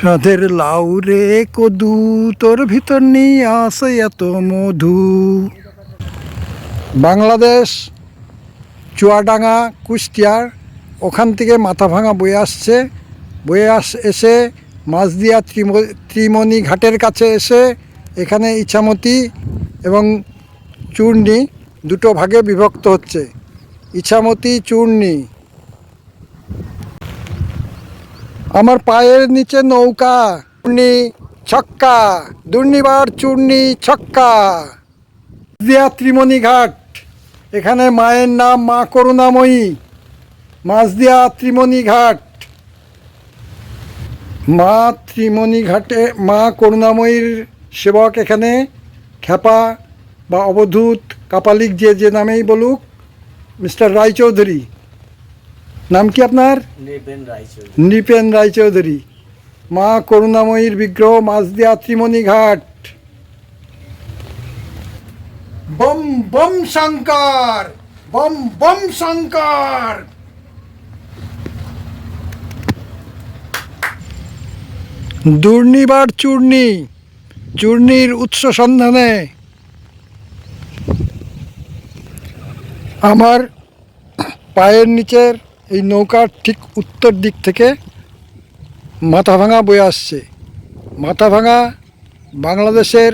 সাধের লাউ রে কদু, তোর ভিতর নিয়ে আসে এত মধু। বাংলাদেশ, চুয়াডাঙ্গা, কুষ্টিয়ার, ওখান থেকে মাথা ভাঙা বয়ে আসছে। বয়ে আস, এসে মাঝদিয়া ত্রিমণি ঘাটের কাছে এসে এখানে ইছামতি এবং চূর্ণি দুটো ভাগে বিভক্ত হচ্ছে। ইছামতি, চূর্ণি আমার পায়ের নিচে নৌকা চূর্ণি ছক্কা, দুর্নিবার চূর্ণি ছক্কা। দিয়া ত্রিমণি ঘাট, এখানে মায়ের নাম মা করুণাময়ী। মাঝদিয়া ত্রিমণি ঘাট, মা ত্রিমণি ঘাটে, মা করুণাময়ীর সেবক এখানে। খ্যাপা বা অবধূত কাপালিক যে যে নামেই বলুক, মিস্টার রায়চৌধুরী। নাম কি আপনার? নৃপেন রায়চৌধুরী। মা করুণাময়ীর বিগ্রহ মাঝদিয়া ত্রিমণি ঘাট। বম বম শঙ্কর বম বম শঙ্কর। দুর্নিবার চূর্ণি চূর্ণির উৎস সন্ধানে। আমার পায়ের নিচের এই নৌকার ঠিক উত্তর দিক থেকে মাথাভাঙা বয়ে আসছে। মাথাভাঙা বাংলাদেশের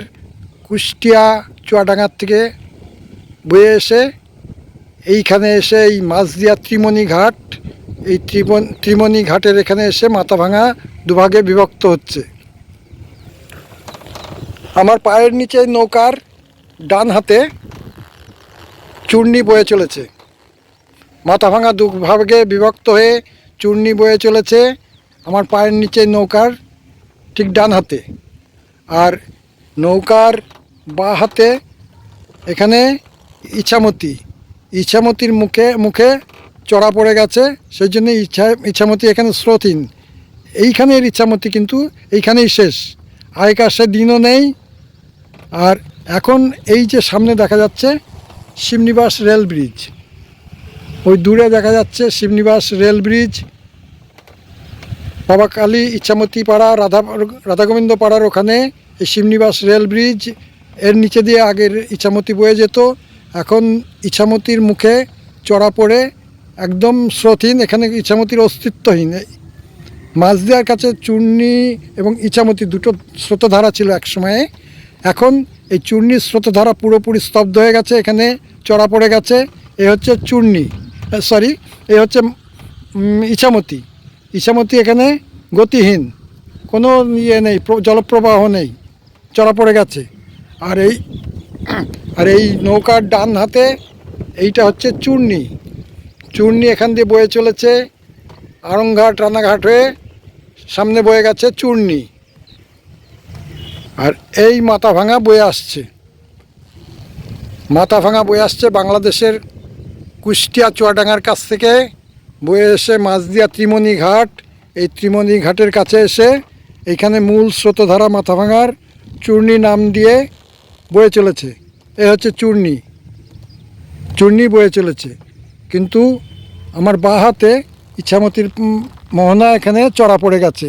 কুষ্টিয়া চুয়াডাঙ্গার থেকে বয়ে এসে এইখানে এসে এই মাঝদিয়া ত্রিমণি ঘাট, এই ত্রিমণ ঘাটের এখানে এসে মাথাভাঙা দুভাগে বিভক্ত হচ্ছে। আমার পায়ের নিচে নৌকার ডান হাতে চূর্ণি বয়ে চলেছে। মাথা ভাঙা দুভাগে বিভক্ত হয়ে চূর্ণি বয়ে চলেছে আমার পায়ের নিচে নৌকার ঠিক ডান হাতে। আর নৌকার বা হাতে এখানে ইছামতি। ইছামতির মুখে মুখে চড়া পড়ে গেছে সেই জন্য ইচ্ছা ইছামতি এখানে স্রোতহীন এইখানের ইচ্ছামতি কিন্তু এইখানেই শেষ। আগেকার সে দিনও নেই। আর এখন এই যে সামনে দেখা যাচ্ছে, শিমনিবাস রেল ব্রিজ। ওই দূরে দেখা যাচ্ছে শিবনিবাস রেল ব্রিজ বাবা কালী ইচ্ছামতি পাড়া, রাধা, রাধাগোবিন্দ পাড়ার ওখানে এই শিবনিবাস রেল ব্রিজ, এর নিচে দিয়ে আগের ইচ্ছামতি বয়ে যেত। এখন ইচ্ছামতির মুখে চড়া পড়ে একদম স্রোতহীন, এখানে ইচ্ছামতির অস্তিত্বহীন। মাঝদিয়ার কাছে চূর্ণি এবং ইচ্ছামতি দুটো স্রোতধারা ছিল এক সময়ে। এখন এই চূর্ণির স্রোতধারা পুরোপুরি স্তব্ধ হয়ে গেছে, এখানে চড়া পড়ে গেছে। এ হচ্ছে চূর্ণি। সরি এই হচ্ছে ইছামতি। ইছামতি এখানে গতিহীন। কোনো ইয়ে নেই জলপ্রবাহ নেই, চড়া পড়ে গেছে। আর এই আর এই নৌকার ডান হাতে এইটা হচ্ছে চূর্ণি। চূর্ণি এখান দিয়ে বয়ে চলেছে, আড়ংঘাট, রানাঘাট হয়ে সামনে বয়ে গেছে চূর্ণি। আর এই মাথা ভাঙা বয়ে আসছে। মাথা ভাঙা বয়ে আসছে বাংলাদেশের কুষ্টিয়া চুয়াডাঙ্গার কাছ থেকে বয়ে এসে মাঝদিয়া ত্রিমণি ঘাট। এই ত্রিমণি ঘাটের কাছে এসে এইখানে মূল স্রোতধারা মাথা ভাঙার চূর্ণি নাম দিয়ে বয়ে চলেছে। এ হচ্ছে চূর্ণি। চূর্ণি বয়ে চলেছে। কিন্তু আমার বাঁ হাতে ইচ্ছামতির মোহনা এখানে চড়া পড়ে গেছে।